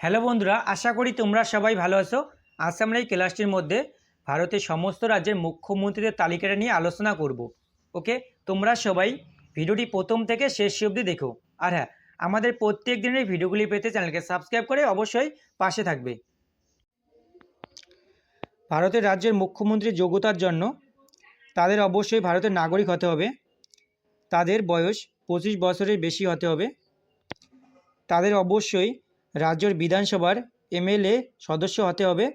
Hello বন্ধুরা, আশা করি তোমরা সবাই ভালো আছো। আজ আমরা এই ক্লাসটির মধ্যে ভারতের সমস্ত রাজ্যের মুখ্যমন্ত্রীদের তালিকাটা নিয়ে আলোচনা করব। ওকে, তোমরা সবাই ভিডিওটি প্রথম থেকে শেষ অবধি দেখো। আর হ্যাঁ আমাদের প্রত্যেক দিনের ভিডিওগুলি পেতে চ্যানেলকে সাবস্ক্রাইব করে অবশ্যই পাশে থাকবে। ভারতের রাজ্যের মুখ্যমন্ত্রীর যোগ্যতার জন্য তাদের অবশ্যই ভারতের নাগরিক হতে হবে। তাদের বয়স পঁচিশ বছরের বেশি হতে হবে। তাদের অবশ্যই রাজ্যের বিধানসভার এমএলএ সদস্য হতে হবে।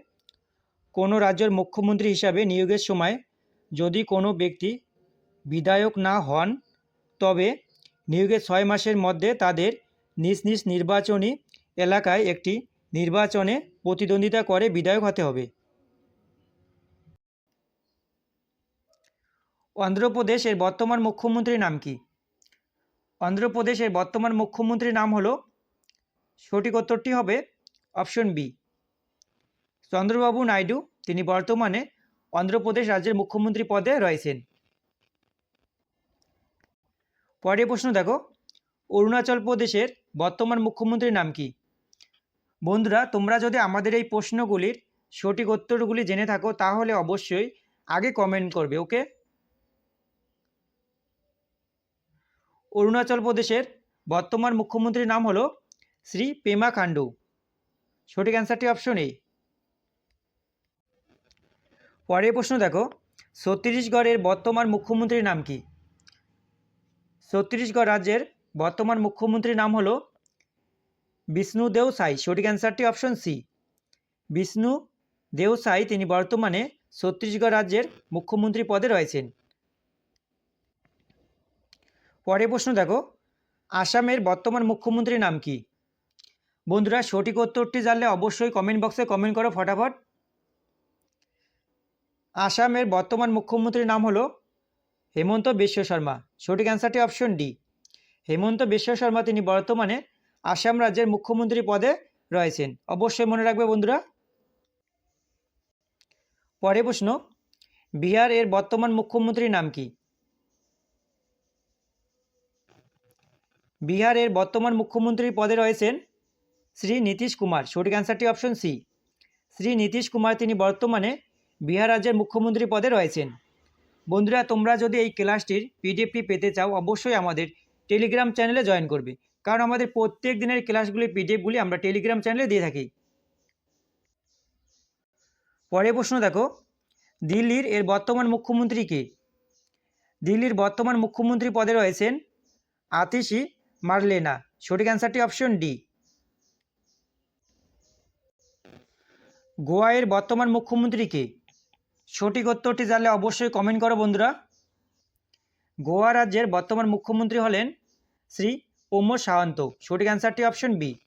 কোনো রাজ্যের মুখ্যমন্ত্রী হিসাবে নিয়োগের সময় যদি কোনো ব্যক্তি বিধায়ক না হন, তবে নিয়োগের ছয় মাসের মধ্যে তাদের নিজ নিজ নির্বাচনী এলাকায় একটি নির্বাচনে প্রতিদ্বন্দ্বিতা করে বিধায়ক হতে হবে। অন্ধ্রপ্রদেশের বর্তমান মুখ্যমন্ত্রীর নাম কি? অন্ধ্রপ্রদেশের বর্তমান মুখ্যমন্ত্রীর নাম হলো সঠিক উত্তরটি হবে অপশন বি। চন্দ্রবাবু নাইডু, তিনি বর্তমানে অন্ধ্রপ্রদেশ রাজ্যের মুখ্যমন্ত্রী পদে রয়েছেন। পরের প্রশ্ন দেখো, অরুণাচল প্রদেশের বর্তমান মুখ্যমন্ত্রীর নাম কি? বন্ধুরা, তোমরা যদি আমাদের এই প্রশ্নগুলির সঠিক উত্তরগুলি জেনে থাকো, তাহলে অবশ্যই আগে কমেন্ট করবে, ওকে? অরুণাচল প্রদেশের বর্তমান মুখ্যমন্ত্রীর নাম হলো শ্রী পেমা খান্ডু সঠিক অ্যান্সারটি অপশন এ পরের প্রশ্ন দেখো, ছত্তিশগড়ের বর্তমান মুখ্যমন্ত্রীর নাম কি? ছত্তিশগড় রাজ্যের বর্তমান মুখ্যমন্ত্রীর নাম হলো বিষ্ণু দেও সাই সঠিক অ্যান্সারটি অপশন সি বিষ্ণু দেও সাই তিনি বর্তমানে ছত্তিশগড় রাজ্যের মুখ্যমন্ত্রী পদে রয়েছেন। পরের প্রশ্ন দেখো, আসামের বর্তমান মুখ্যমন্ত্রীর নাম কি? বন্ধুরা, সঠিক উত্তরটি জানলে অবশ্যই কমেন্ট বক্সে কমেন্ট করো ফটাফট। আসামের বর্তমান মুখ্যমন্ত্রীর নাম হলো হেমন্ত বিশ্ব শর্মা। সঠিক অ্যান্সারটি অপশন ডি হেমন্ত বিশ্ব শর্মা তিনি বর্তমানে আসাম রাজ্যের মুখ্যমন্ত্রী পদে রয়েছেন। অবশ্যই মনে রাখবে বন্ধুরা। পরে প্রশ্ন, বিহার এর বর্তমান মুখ্যমন্ত্রীর নাম কি? বিহারের বর্তমান মুখ্যমন্ত্রীর পদে রয়েছেন শ্রী নীতিশ কুমার, সঠিক অ্যান্সারটি অপশন সি শ্রী নীতিশ কুমার তিনি বর্তমানে বিহার রাজ্যের মুখ্যমন্ত্রী পদে রয়েছেন। বন্ধুরা, তোমরা যদি এই ক্লাসটির পিডিএফটি পেতে চাও, অবশ্যই আমাদের টেলিগ্রাম চ্যানেলে জয়েন করবে। কারণ আমাদের প্রত্যেক দিনের ক্লাসগুলি পিডিএফগুলি আমরা টেলিগ্রাম চ্যানেলে দিয়ে থাকি। পরের প্রশ্ন দেখো, দিল্লির এর বর্তমান মুখ্যমন্ত্রী কে? দিল্লির বর্তমান মুখ্যমন্ত্রী পদে রয়েছেন আতিশি মারলেনা। সঠিক অ্যান্সারটি অপশন ডি গোয়া এর বর্তমান মুখ্যমন্ত্রী কে? সঠিক উত্তরটি জানলে অবশ্যই কমেন্ট করো বন্ধুরা। গোয়া রাজ্যের বর্তমান মুখ্যমন্ত্রী হলেন শ্রী প্রমোদ সাওয়ান্ত সঠিক অ্যান্সারটি অপশন বি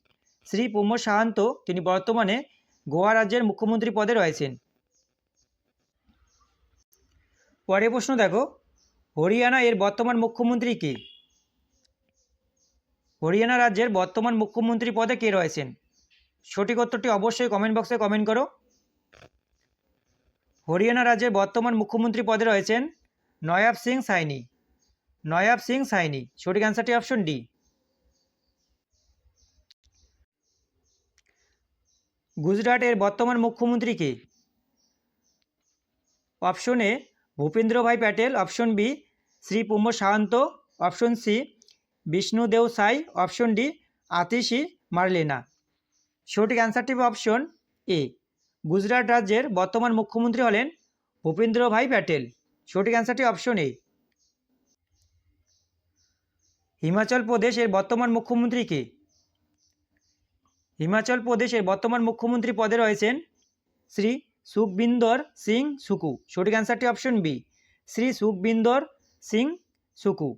শ্রী প্রমোদ সাহান্ত, তিনি বর্তমানে গোয়া রাজ্যের মুখ্যমন্ত্রী পদে রয়েছেন। পরের প্রশ্ন দেখো, হরিয়ানা এর বর্তমান মুখ্যমন্ত্রী কে? হরিয়ানা রাজ্যের বর্তমান মুখ্যমন্ত্রী পদে কে রয়েছেন? সঠিক উত্তরটি অবশ্যই কমেন্ট বক্সে কমেন্ট করো। হরিয়ানা রাজ্যের বর্তমান মুখ্যমন্ত্রী পদে রয়েছেন নয়াব সিং সাইনি। নয়াব সিং সাইনি, সঠিক অ্যান্সারটি অপশন ডি গুজরাটের বর্তমান মুখ্যমন্ত্রী কে? Option A Bhupendrabhai Patel option B Shri Pramod Sawant option C Vishnudeo Sai option D Atishi Marlena. সঠিক অ্যান্সারটি অপশন এ গুজরাট রাজ্যের বর্তমান মুখ্যমন্ত্রী হলেন ভূপেন্দ্রভাই প্যাটেল। সঠিক অ্যান্সারটি অপশন এ হিমাচল প্রদেশের বর্তমান মুখ্যমন্ত্রী কে? হিমাচল প্রদেশের বর্তমান মুখ্যমন্ত্রী পদে রয়েছেন শ্রী সুখবিন্দর সিং সুকু। সঠিক অ্যান্সারটি অপশন বি শ্রী সুখবিন্দর সিং সুকু।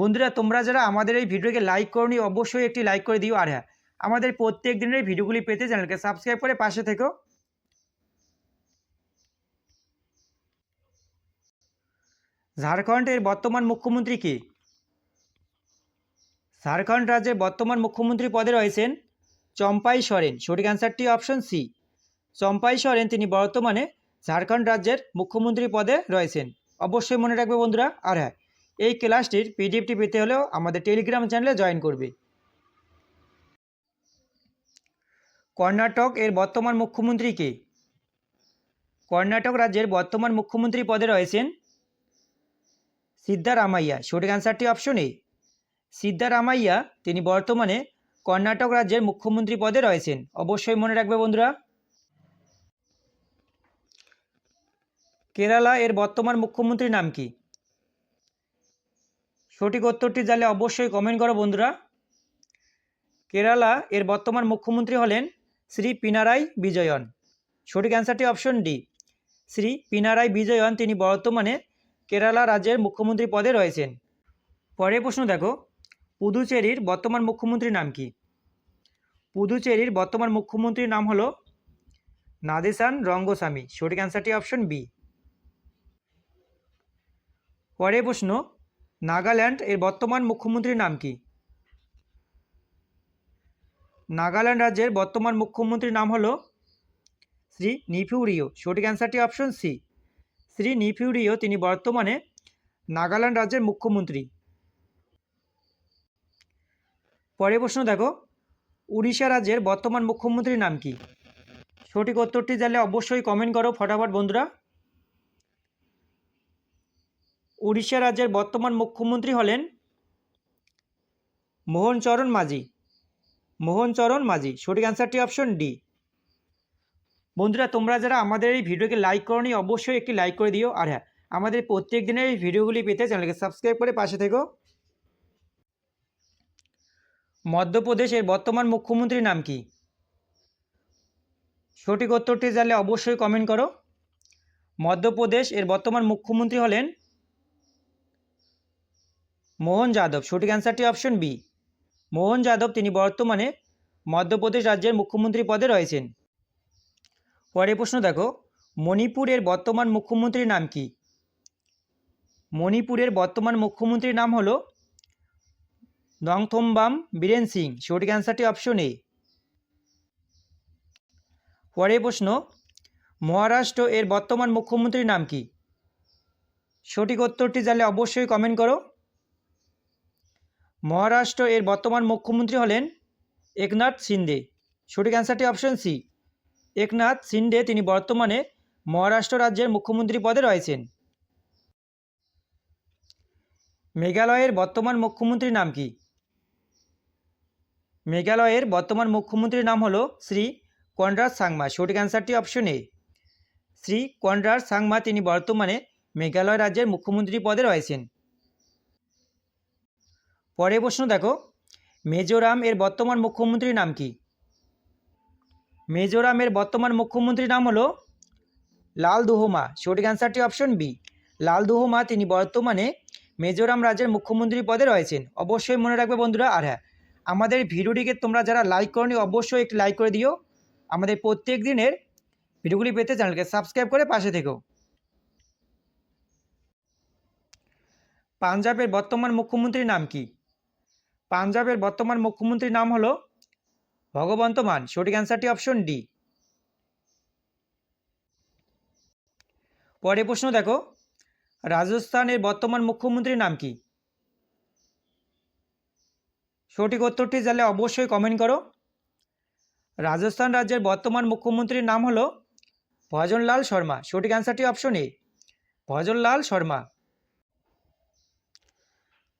বন্ধুরা, তোমরা যারা আমাদের এই ভিডিওকে লাইক করনি, অবশ্যই একটি লাইক করে দিও। আর হ্যাঁ আমাদের প্রত্যেক দিনের ভিডিওগুলি পেতে চ্যানেলকে সাবস্ক্রাইব করে পাশে থেকো। ঝাড়খণ্ডের বর্তমান মুখ্যমন্ত্রী কে? ঝাড়খণ্ড রাজ্যের বর্তমান মুখ্যমন্ত্রী পদে রয়েছেন চম্পাই সরেন। সঠিক অ্যান্সারটি অপশন সি চম্পাই সরেন তিনি বর্তমানে ঝাড়খণ্ড রাজ্যের মুখ্যমন্ত্রী পদে রয়েছেন। অবশ্যই মনে রাখবে বন্ধুরা, আর হ্যাঁ এই ক্লাসটির পিডিএফটি পেতে হলেও আমাদের টেলিগ্রাম চ্যানেলে জয়েন করবে। কর্ণাটক এর বর্তমান মুখ্যমন্ত্রী কে? কর্ণাটক রাজ্যের বর্তমান মুখ্যমন্ত্রী পদে রয়েছেন সিদ্ধারামাইয়া। সঠিক অ্যান্সারটি অপশন এ সিদ্ধারামাইয়া, তিনি বর্তমানে কর্ণাটক রাজ্যের মুখ্যমন্ত্রী পদে রয়েছেন। অবশ্যই মনে রাখবে বন্ধুরা। কেরালা এর বর্তমান মুখ্যমন্ত্রীর নাম কি? সঠিক উত্তরটি জানলে অবশ্যই কমেন্ট করো বন্ধুরা। কেরালা এর বর্তমান মুখ্যমন্ত্রী হলেন শ্রী পিনারাই বিজয়ন। সঠিক অ্যান্সারটি অপশন ডি শ্রী পিনারাই বিজয়ন তিনি বর্তমানে কেরালা রাজ্যের মুখ্যমন্ত্রী পদে রয়েছেন। পরের প্রশ্ন দেখো, পুদুচেরির বর্তমান মুখ্যমন্ত্রীর নাম কি? পুদুচেরির বর্তমান মুখ্যমন্ত্রীর নাম হলো নাদেসান রঙ্গস্বামী। সঠিক অ্যান্সারটি অপশন বি পরের প্রশ্ন, নাগাল্যান্ড এর বর্তমান মুখ্যমন্ত্রীর নাম কি? নাগাল্যান্ড রাজ্যের বর্তমান মুখ্যমন্ত্রীর নাম হলো শ্রী নিফিউরিও। সঠিক অ্যান্সারটি অপশন সি শ্রী নিফিউরিও তিনি বর্তমানে নাগাল্যান্ড রাজ্যের মুখ্যমন্ত্রী। পরের প্রশ্ন দেখো, উড়িষ্যা রাজ্যের বর্তমান মুখ্যমন্ত্রীর নাম কি? সঠিক উত্তরটি জানলে অবশ্যই কমেন্ট করো ফটাফট বন্ধুরা। উড়িষ্যা রাজ্যের বর্তমান মুখ্যমন্ত্রী হলেন মোহনচরণ মাঝি। মোহনচরণ মাঝি, সঠিক অ্যান্সারটি অপশন ডি বন্ধুরা, তোমরা যারা আমাদের এই ভিডিওকে লাইক করনি, অবশ্যই একটি লাইক করে দিও। আর হ্যাঁ আমাদের প্রত্যেক দিনের এই ভিডিওগুলি পেতে চ্যানেলকে সাবস্ক্রাইব করে পাশে থেকো। মধ্যপ্রদেশের বর্তমান মুখ্যমন্ত্রীর নাম কি? সঠিক উত্তরটি জানলে অবশ্যই কমেন্ট করো। মধ্যপ্রদেশ এর বর্তমান মুখ্যমন্ত্রী হলেন মোহন যাদব, সঠিক অ্যান্সারটি অপশন বি মোহন যাদব তিনি বর্তমানে মধ্যপ্রদেশ রাজ্যের মুখ্যমন্ত্রী পদে রয়েছেন। পরের প্রশ্ন দেখো, মণিপুরের বর্তমান মুখ্যমন্ত্রীর নাম কি? মণিপুরের বর্তমান মুখ্যমন্ত্রীর নাম হলো নংথোমবাম বীরেন সিং। সঠিক অ্যান্সারটি অপশন এ। পরের প্রশ্ন, মহারাষ্ট্র এর বর্তমান মুখ্যমন্ত্রীর নাম কি? সঠিক উত্তরটি জানলে অবশ্যই কমেন্ট করো। মহারাষ্ট্র এর বর্তমান মুখ্যমন্ত্রী হলেন একনাথ সিন্ডে সঠিক অ্যান্সারটি অপশন সি একনাথ সিন্ডে তিনি বর্তমানে মহারাষ্ট্র রাজ্যের মুখ্যমন্ত্রী পদে রয়েছেন। মেঘালয়ের বর্তমান মুখ্যমন্ত্রীর নাম কি? মেঘালয়ের বর্তমান মুখ্যমন্ত্রীর নাম হলো শ্রী কনরাজ সাংমা। সঠিক অ্যান্সারটি option A Shri Conrad Sangma তিনি বর্তমানে মেঘালয় রাজ্যের মুখ্যমন্ত্রী পদে রয়েছেন। পরের প্রশ্ন দেখো। মিজোরাম এর বর্তমান মুখ্যমন্ত্রীর নাম কি? মিজোরামের বর্তমান মুখ্যমন্ত্রীর নাম হলো লাল দুহোমা সঠিক অ্যান্সারটি অপশন বি লাল দুহোমা তিনি বর্তমানে মিজোরাম রাজ্যের মুখ্যমন্ত্রী পদে রয়েছেন। অবশ্যই মনে রাখবে বন্ধুরা, আর হ্যাঁ আমাদের ভিডিওটিকে তোমরা যারা লাইক করনি অবশ্যই একটি লাইক করে দিও। আমাদের প্রত্যেক দিনের ভিডিওগুলি পেতে চ্যানেলকে সাবস্ক্রাইব করে পাশে থেকো। পাঞ্জাবের বর্তমান মুখ্যমন্ত্রীর নাম কি? পাঞ্জাবের বর্তমান মুখ্যমন্ত্রীর নাম হলো ভগবন্ত মান। সঠিক অ্যান্সারটি অপশন ডি পরে প্রশ্ন দেখো, রাজস্থানের বর্তমান মুখ্যমন্ত্রীর নাম কি? সঠিক উত্তরটি জানলে অবশ্যই কমেন্ট করো। রাজস্থান রাজ্যের বর্তমান মুখ্যমন্ত্রীর নাম হলো ভজনলাল শর্মা। সঠিক অ্যান্সারটি অপশন এ ভজনলাল শর্মা।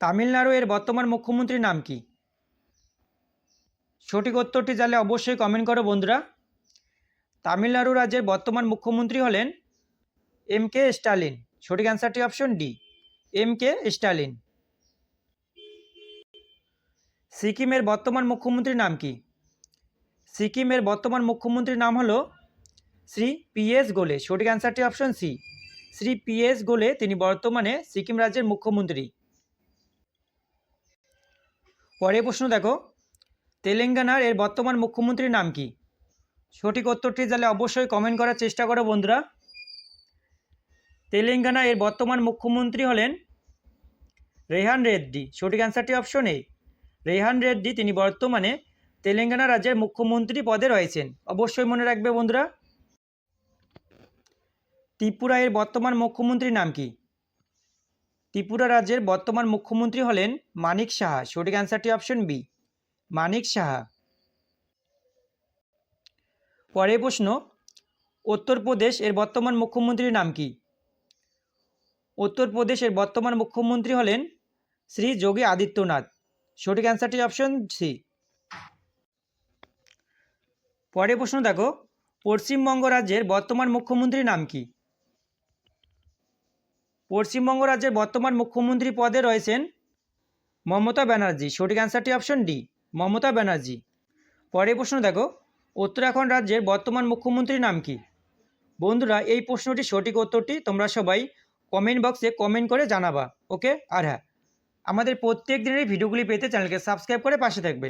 তামিলনাড়ু এর বর্তমান মুখ্যমন্ত্রীর নাম কি? সঠিক উত্তরটি জানলে অবশ্যই কমেন্ট করো বন্ধুরা। তামিলনাড়ু রাজ্যের বর্তমান মুখ্যমন্ত্রী হলেন এম কে স্টালিন সঠিক অ্যান্সারটি option D M K Stalin সিকিমের বর্তমান মুখ্যমন্ত্রীর নাম কি? সিকিমের বর্তমান মুখ্যমন্ত্রীর নাম হলো শ্রী পি এস গোলে। সঠিক অ্যান্সারটি option C Shri P S Golay তিনি বর্তমানে সিকিম রাজ্যের মুখ্যমন্ত্রী। পরের প্রশ্ন দেখো। তেলেঙ্গানার এর বর্তমান মুখ্যমন্ত্রীর নাম কি? সঠিক উত্তরটি তাহলে অবশ্যই কমেন্ট করার চেষ্টা করো বন্ধুরা। তেলেঙ্গানা এর বর্তমান মুখ্যমন্ত্রী হলেন রেহান রেড্ডি। সঠিক অ্যান্সারটি অপশন এ রেহান রেড্ডি তিনি বর্তমানে তেলেঙ্গানা রাজ্যের মুখ্যমন্ত্রী পদে রয়েছেন। অবশ্যই মনে রাখবে বন্ধুরা। ত্রিপুরা এর বর্তমান মুখ্যমন্ত্রীর নাম কি? ত্রিপুরা রাজ্যের বর্তমান মুখ্যমন্ত্রী হলেন মানিক সাহা। সঠিক অ্যান্সারটি অপশন বি মানিক সাহা। পরের প্রশ্ন, উত্তরপ্রদেশ এর বর্তমান মুখ্যমন্ত্রীর নাম কি? উত্তরপ্রদেশের বর্তমান মুখ্যমন্ত্রী হলেন শ্রী যোগী আদিত্যনাথ। সঠিক অ্যান্সারটি অপশন সি পরের প্রশ্ন দেখো, পশ্চিমবঙ্গ রাজ্যের বর্তমান মুখ্যমন্ত্রীর নাম কি? পশ্চিমবঙ্গ রাজ্যের বর্তমান মুখ্যমন্ত্রী পদে রয়েছেন মমতা ব্যানার্জি। সঠিক অ্যান্সারটি অপশন ডি মমতা ব্যানার্জি। পরের প্রশ্ন দেখো, উত্তরাখণ্ড রাজ্যের বর্তমান মুখ্যমন্ত্রীর নাম কি? বন্ধুরা, এই প্রশ্নটির সঠিক উত্তরটি তোমরা সবাই কমেন্ট বক্সে কমেন্ট করে জানাবা ওকে আর হ্যাঁ আমাদের প্রত্যেক দিনের ভিডিওগুলি পেতে চ্যানেলকে সাবস্ক্রাইব করে পাশে থাকবে।